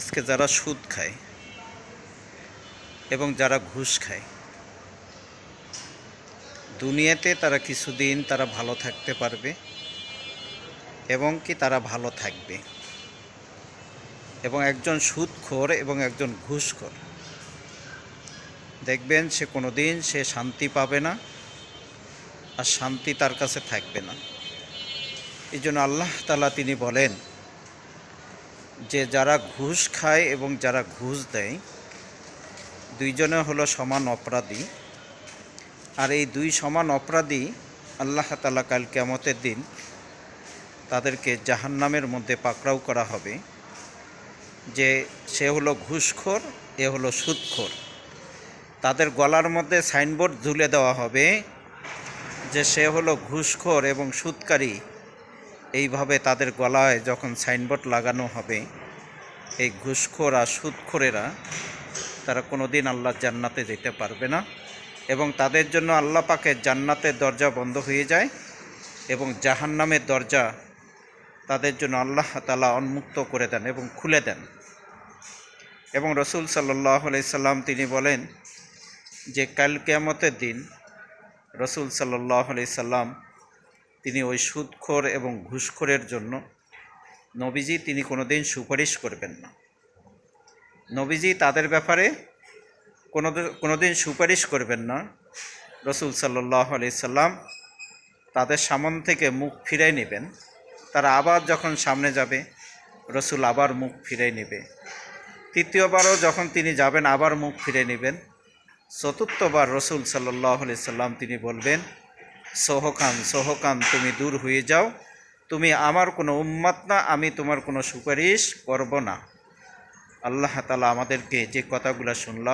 আজকে যারা সুদ খায় এবং যারা ঘুষ খায়, দুনিয়াতে তারা কিছুদিন তারা ভালো থাকতে পারবে এবং কি তারা ভালো থাকবে। এবং একজন সুদখোর এবং একজন ঘুষখোর, দেখবেন সে কোনো দিন সে শান্তি পাবে না আর শান্তি তার কাছে থাকবে না। এই জন্য আল্লাহ তালা তিনি বলেন যে যারা ঘুষ খায় এবং যারা ঘুষ দেয়, দুইজনে হলো সমান অপরাধী। আর এই দুই সমান অপরাধী আল্লাহ তালা কাল কেমতের দিন তাদেরকে জাহান্নামের মধ্যে পাকড়াও করা হবে। যে সে হলো ঘুষখোর, এ হলো সুদখোর। তাদের গলার মধ্যে সাইনবোর্ড ঝুলে দেওয়া হবে যে সে হলো ঘুষখোর এবং সুদকারী। এইভাবে তাদের গলায় যখন সাইনবোর্ড লাগানো হবে, এই ঘুষখোর আর সুদখোরেরা, তারা কোনো দিন আল্লাহ জান্নাতে যেতে পারবে না এবং তাদের জন্য আল্লাহ পাকের জান্নাতের দরজা বন্ধ হয়ে যায় এবং জাহান্নামের দরজা তাদের জন্য আল্লাহ তালা উন্মুক্ত করে দেন এবং খুলে দেন। এবং রসুল সাল্লাহ সাল্লাম তিনি বলেন যে, কাল কেয়ামতের দিন রসুল সাল্লাহ সাল্লাম তিনি ওই সুদখোর এবং ঘুষখোরের জন্য। নবীজি তিনি কোনোদিন সুপারিশ করবেন না। নবীজি তাদের ব্যাপারে কোনো কোনোদিন সুপারিশ করবেন না। রসুল সাল্লাহ আলি সাল্লাম তাদের সামন থেকে মুখ ফিরাই নেবেন। তারা আবার যখন সামনে যাবে, রসুল আবার মুখ ফিরে নেবে। তৃতীয়বারও যখন তিনি যাবেন, আবার মুখ ফিরে নেবেন। চতুর্থবার রসুল সাল্লাহ আলি সাল্লাম তিনি বলবেন সোহকান সহকাম, তুমি দূর হয়ে যাও। তুমি আমার কোনো উম্মাত না, আমি তোমার কোনো সুপারিশ করব না। আল্লাহ তালা আমাদেরকে যে কথাগুলো শুনলাম